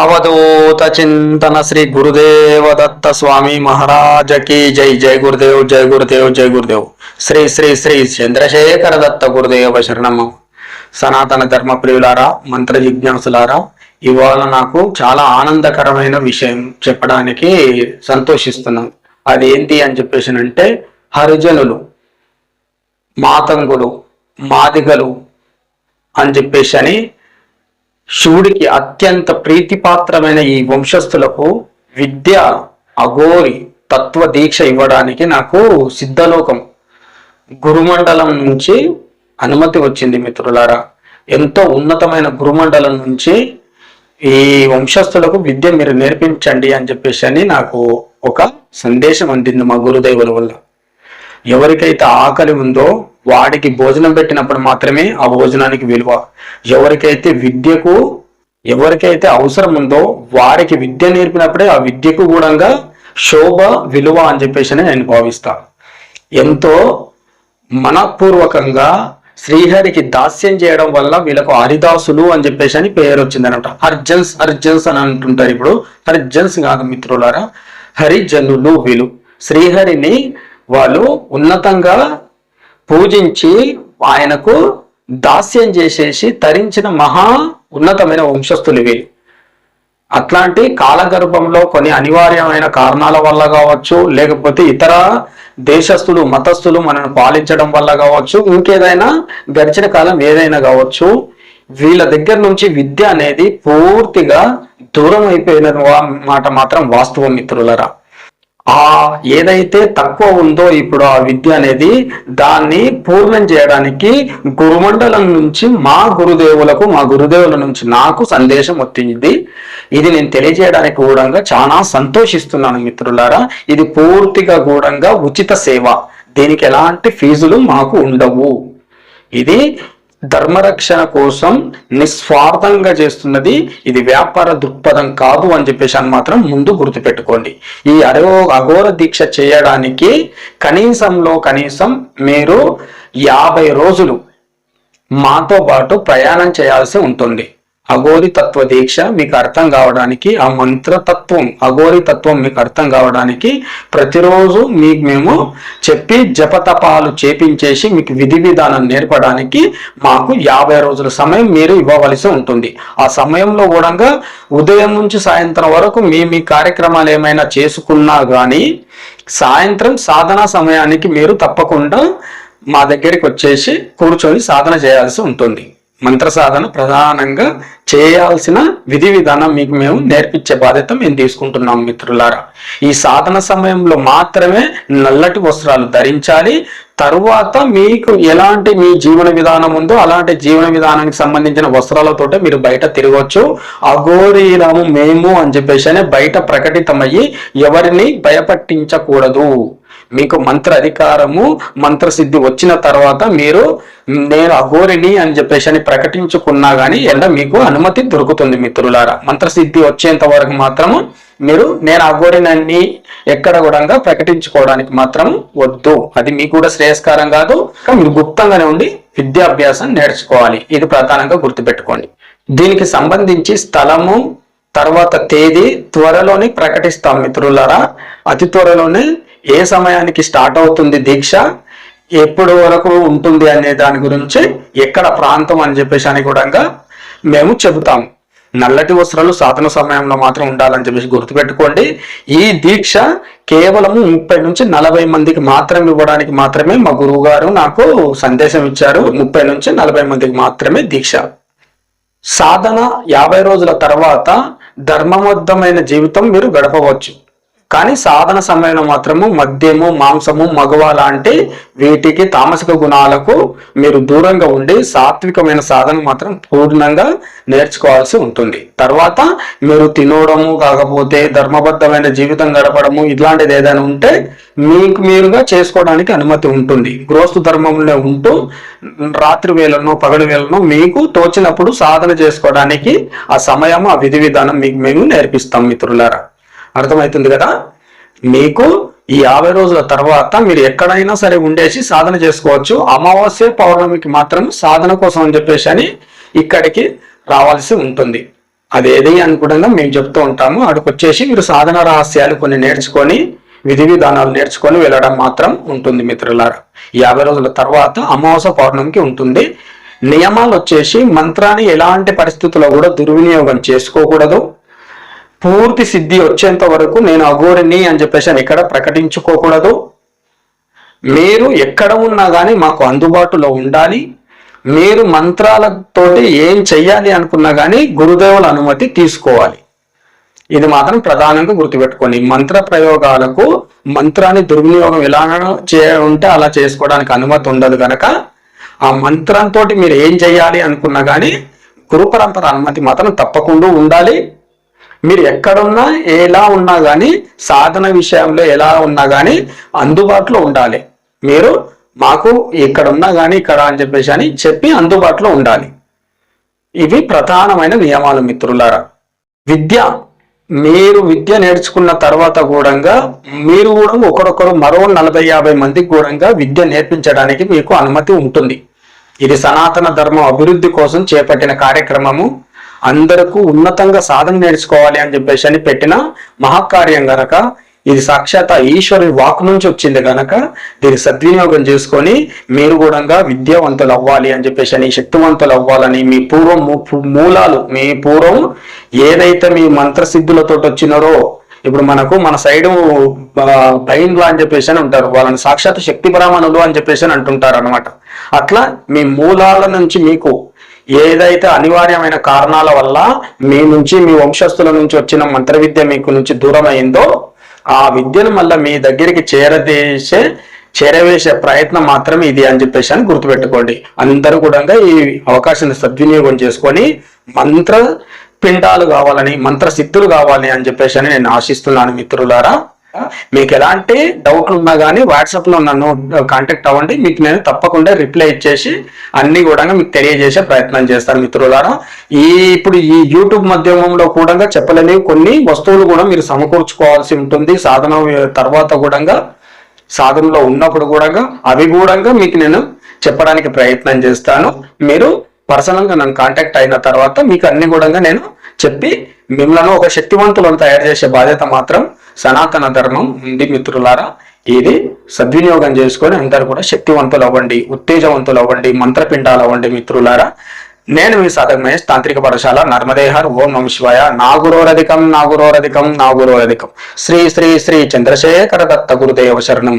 అవధూత చింతన శ్రీ గురుదేవ దత్త స్వామి మహారాజకి జై జై గురుదేవ్ జై గురుదేవ్ జై గురుదేవ్ శ్రీ శ్రీ శ్రీ చంద్రశేఖర దత్త గురుదేవ శరణము సనాతన ధర్మ ప్రియులారా మంత్ర జిజ్ఞాసులారా ఇవాళ నాకు చాలా ఆనందకరమైన విషయం చెప్పడానికి సంతోషిస్తున్నాను అది ఏంటి అని చెప్పేసి అంటే హరిజనులు మాతంగులు మాదిగలు అని చెప్పేసి అని శివుడికి అత్యంత ప్రీతిపాత్రమైన ఈ వంశస్థులకు విద్య అఘోరి తత్వ దీక్ష ఇవ్వడానికి నాకు సిద్ధలోకం. గురుమండలం నుంచి అనుమతి వచ్చింది మిత్రులారా. ఎంతో ఉన్నతమైన గురుమండలం నుంచి ఈ వంశస్థులకు విద్య మీరు నేర్పించండి అని చెప్పేసి అని నాకు ఒక సందేశం అందింది మా గురుదేవుల వల్ల. ఎవరికైతే ఆకలి ఉందో వాడికి భోజనం పెట్టినప్పుడు మాత్రమే ఆ భోజనానికి విలువ. ఎవరికైతే విద్యకు ఎవరికైతే అవసరం ఉందో వారికి విద్య నేర్పినప్పుడే ఆ విద్యకు కూడా శోభ విలువ అని చెప్పేసి నేను భావిస్తా. ఎంతో మనపూర్వకంగా శ్రీహరికి దాస్యం చేయడం వల్ల వీళ్ళకు హరిదాసులు అని చెప్పేసి అని పేరు వచ్చిందనమాట హర్జన్స్ హర్జన్స్ అని అంటుంటారు ఇప్పుడు. హర్జన్స్ కాదు మిత్రులారా హరిజనులు వీళ్ళు. శ్రీహరిని వాళ్ళు ఉన్నతంగా పూజించి ఆయనకు దాస్యం చేసేసి తరించిన మహా ఉన్నతమైన వంశస్థులు ఇవి అట్లాంటి కాలగర్భంలో కొన్ని అనివార్యమైన కారణాల వల్ల కావచ్చు లేకపోతే ఇతర దేశస్థులు మతస్థులు మనను పాలించడం వల్ల కావచ్చు ఇంకేదైనా గడిచిన కాలం ఏదైనా కావచ్చు వీళ్ళ దగ్గర నుంచి విద్య అనేది పూర్తిగా దూరం అయిపోయిన మాట మాత్రం వాస్తవం మిత్రులరా. ఆ ఏదైతే తక్కువ ఉందో ఇప్పుడు ఆ విద్య అనేది దాన్ని పూర్ణం చేయడానికి గురుమండలం నుంచి మా గురుదేవులకు మా గురుదేవుల నుంచి నాకు సందేశం వచ్చింది. ఇది నేను తెలియజేయడానికి కూడా చాలా సంతోషిస్తున్నాను మిత్రులారా. ఇది పూర్తిగా గూఢంగా ఉచిత సేవ. దీనికి ఎలాంటి ఫీజులు మాకు ఉండవు. ఇది ధర్మరక్షణ కోసం నిస్వార్థంగా చేస్తున్నది ఇది వ్యాపార దృక్పథం కాదు అని చెప్పేసి అని మాత్రం ముందు గుర్తుపెట్టుకోండి. ఈ అరో అఘోర దీక్ష చేయడానికి కనీసంలో కనీసం మీరు యాభై రోజులు మాతో పాటు ప్రయాణం చేయాల్సి ఉంటుంది. అఘోరి తత్వ దీక్ష మీకు అర్థం కావడానికి ఆ మంత్రతత్వం అఘోరి తత్వం మీకు అర్థం కావడానికి ప్రతిరోజు మీకు మేము చెప్పి జపతపాలు చేపించేసి మీకు విధి విధానం నేర్పడానికి మాకు యాభై రోజుల సమయం మీరు ఇవ్వవలసి ఉంటుంది. ఆ సమయంలో కూడా ఉదయం నుంచి సాయంత్రం వరకు మీ మీ కార్యక్రమాలు ఏమైనా చేసుకున్నా కానీ సాయంత్రం సాధనా సమయానికి మీరు తప్పకుండా మా దగ్గరికి వచ్చేసి కూర్చొని సాధన చేయాల్సి ఉంటుంది. మంత్ర సాధన ప్రధానంగా చేయాల్సిన విధి విధానం మీకు మేము నేర్పించే బాధ్యత మేము తీసుకుంటున్నాం మిత్రులారా. ఈ సాధన సమయంలో మాత్రమే నల్లటి వస్త్రాలు ధరించాలి. తరువాత మీకు ఎలాంటి మీ జీవన విధానం ఉందో అలాంటి జీవన విధానానికి సంబంధించిన వస్త్రాలతోటే మీరు బయట తిరగవచ్చు అఘోరీలము మేము అని చెప్పేసి బయట ప్రకటితమయ్యి ఎవరిని భయపట్టించకూడదు. మీకు మంత్ర అధికారము మంత్రసిద్ధి వచ్చిన తర్వాత మీరు నేను అఘోరిని అని చెప్పేసి అని ప్రకటించుకున్నా కానీ ఎండ మీకు అనుమతి దొరుకుతుంది మిత్రులారా. మంత్రసిద్ధి వచ్చేంత వరకు మాత్రము మీరు నేను అఘోరినని ఎక్కడ కూడా ప్రకటించుకోవడానికి మాత్రం వద్దు. అది మీకు కూడా శ్రేయస్కరం కాదు. మీరు గుప్తంగానే ఉండి విద్యాభ్యాసం నేర్చుకోవాలి. ఇది ప్రధానంగా గుర్తుపెట్టుకోండి. దీనికి సంబంధించి స్థలము తర్వాత తేదీ త్వరలోనే ప్రకటిస్తాం మిత్రులారా. అతి త్వరలోనే ఏ సమయానికి స్టార్ట్ అవుతుంది దీక్ష? ఎప్పుడు వరకు ఉంటుంది అనే దాని గురించి ఎక్కడ ప్రాంతం అని చెప్పేసి అని కూడా మేము చెబుతాము. నల్లటి వస్త్రాలు సాధన సమయంలో మాత్రం ఉండాలని చెప్పేసి గుర్తుపెట్టుకోండి. ఈ దీక్ష కేవలం ముప్పై నుంచి నలభై మందికి మాత్రం ఇవ్వడానికి మాత్రమే మా గురువు గారు నాకు సందేశం ఇచ్చారు. ముప్పై నుంచి నలభై మందికి మాత్రమే దీక్ష. సాధన యాభై రోజుల తర్వాత ధర్మబద్ధమైన జీవితం మీరు గడపవచ్చు. కానీ సాధన సమయంలో మాత్రము మద్యము మాంసము మగవ లాంటి వీటికి తామసిక గుణాలకు మీరు దూరంగా ఉండి సాత్వికమైన సాధన మాత్రం పూర్ణంగా నేర్చుకోవాల్సి ఉంటుంది. తర్వాత మీరు తినడము కాకపోతే ధర్మబద్ధమైన జీవితం గడపడము ఇట్లాంటిది ఏదైనా ఉంటే మీకు మీరుగా చేసుకోవడానికి అనుమతి ఉంటుంది. గృహస్థు ధర్మంలో ఉంటూ రాత్రి వేళను పగడి వేళను మీకు తోచినప్పుడు సాధన చేసుకోవడానికి ఆ సమయం ఆ విధి విధానం మీకు మేము నేర్పిస్తాం మిత్రులారా. అర్థమవుతుంది కదా? మీకు ఈ యాభై రోజుల తర్వాత మీరు ఎక్కడైనా సరే ఉండేసి సాధన చేసుకోవచ్చు. అమావాస్య పౌర్ణమికి మాత్రం సాధన కోసం అని చెప్పేసి అని ఇక్కడికి రావాల్సి ఉంటుంది. అదేది అనుకుంటున్నా మేము చెప్తూ ఉంటాము. అక్కడికి వచ్చేసి మీరు సాధన రహస్యాలు కొన్ని నేర్చుకొని విధి విధానాలు నేర్చుకొని వెళ్ళడం మాత్రం ఉంటుంది మిత్రులారా. యాభై రోజుల తర్వాత అమావాస్య పౌర్ణమికి ఉంటుంది. నియమాలు వచ్చేసి మంత్రాన్ని ఎలాంటి పరిస్థితుల్లో కూడా దుర్వినియోగం చేసుకోకూడదు. పూర్తి సిద్ధి వచ్చేంత వరకు నేను అఘోరిని అని చెప్పేసి ఎక్కడ ప్రకటించుకోకూడదు. మీరు ఎక్కడ ఉన్నా కానీ మాకు అందుబాటులో ఉండాలి. మీరు మంత్రాలతోటి ఏం చెయ్యాలి అనుకున్నా కానీ గురుదేవుల అనుమతి తీసుకోవాలి. ఇది మాత్రం ప్రధానంగా గుర్తుపెట్టుకోండి. మంత్ర ప్రయోగాలకు మంత్రాన్ని దుర్వినియోగం ఎలా చే ఉంటే అలా చేసుకోవడానికి అనుమతి ఉండదు కనుక ఆ మంత్రంతో మీరు ఏం చేయాలి అనుకున్నా కానీ గురు పరంపర అనుమతి మాత్రం తప్పకుండా ఉండాలి. మీరు ఎక్కడున్నా ఎలా ఉన్నా కానీ సాధన విషయంలో ఎలా ఉన్నా కానీ అందుబాటులో ఉండాలి. మీరు మాకు ఇక్కడ ఉన్నా కానీ ఇక్కడ అని చెప్పేసి అని చెప్పి అందుబాటులో ఉండాలి. ఇవి ప్రధానమైన నియమాలు మిత్రులారా. విద్య మీరు విద్య నేర్చుకున్న తర్వాత కూడా మీరు కూడా ఒకరొకరు మరో నలభై యాభై మందికి కూడా విద్య నేర్పించడానికి మీకు అనుమతి ఉంటుంది. ఇది సనాతన ధర్మం అభివృద్ధి కోసం చేపట్టిన కార్యక్రమము. అందరకు ఉన్నతంగా సాధన నేర్చుకోవాలి అని చెప్పేసి అని పెట్టిన మహాకార్యం గనక ఇది సాక్షాత్ ఆ ఈశ్వరుని వాక్ నుంచి వచ్చింది గనక దీన్ని సద్వినియోగం చేసుకొని మీరు కూడా విద్యావంతులు అవ్వాలి అని చెప్పేసి అని శక్తివంతులు అవ్వాలని మీ పూర్వం మూ- మూలాలు మీ పూర్వం ఏదైతే మీ మంత్రసిద్ధులతో వచ్చినారో ఇప్పుడు మనకు మన సైడ్ బైండ్లు అని చెప్పేసి అని ఉంటారు. వాళ్ళని సాక్షాత్ శక్తి బ్రాహ్మణులు అని చెప్పేసి అని అంటుంటారు అనమాట అట్లా మీ మూలాల నుంచి మీకు ఏదైతే అనివార్యమైన కారణాల వల్ల మీ నుంచి మీ వంశస్థుల నుంచి వచ్చిన మంత్ర విద్య మీకు నుంచి దూరం అయిందో ఆ విద్యను మళ్ళీ మీ దగ్గరికి చేరదేసే చేరవేసే ప్రయత్నం మాత్రం ఇది అని చెప్పేసి అని గుర్తుపెట్టుకోండి. అందరూ కూడా ఈ అవకాశాన్ని సద్వినియోగం చేసుకొని మంత్ర పిండాలు కావాలని మంత్ర సిద్ధులు కావాలి అని చెప్పేసి అని నేను ఆశిస్తున్నాను మిత్రులారా. మీకు ఎలాంటి డౌట్లు ఉన్నా కానీ వాట్సాప్లో నన్ను కాంటాక్ట్ అవ్వండి. మీకు నేను తప్పకుండా రిప్లై ఇచ్చేసి అన్ని కూడా మీకు తెలియజేసే ప్రయత్నం చేస్తాను మిత్రులారా. ఈ ఇప్పుడు ఈ యూట్యూబ్ మాధ్యమంలో కూడా చెప్పలేని కొన్ని వస్తువులు కూడా మీరు సమకూర్చుకోవాల్సి ఉంటుంది. సాధన తర్వాత కూడా సాధనలో ఉన్నప్పుడు కూడా అవి కూడా మీకు నేను చెప్పడానికి ప్రయత్నం చేస్తాను. మీరు పర్సనల్గా నన్ను కాంటాక్ట్ అయిన తర్వాత మీకు అన్ని కూడా నేను చెప్పి మిమ్మల్ని ఒక శక్తివంతులను తయారు చేసే బాధ్యత మాత్రం సనాతన ధర్మం ఉంది మిత్రులారా ఇది సద్వినియోగం చేసుకొని అందరు కూడా శక్తివంతులు అవ్వండి ఉత్తేజవంతులు అవ్వండి మంత్రపిండాలు అవ్వండి మిత్రులారా. నేను మీ సాధక మహేష్ తాంత్రిక పాఠశాల నర్మదేహర్ ఓం నమ శివాయ నాగురోరధికం నాగురోరధికం నాగురోరధికం. శ్రీ శ్రీ శ్రీ చంద్రశేఖర దత్త గురుదేవ శరణం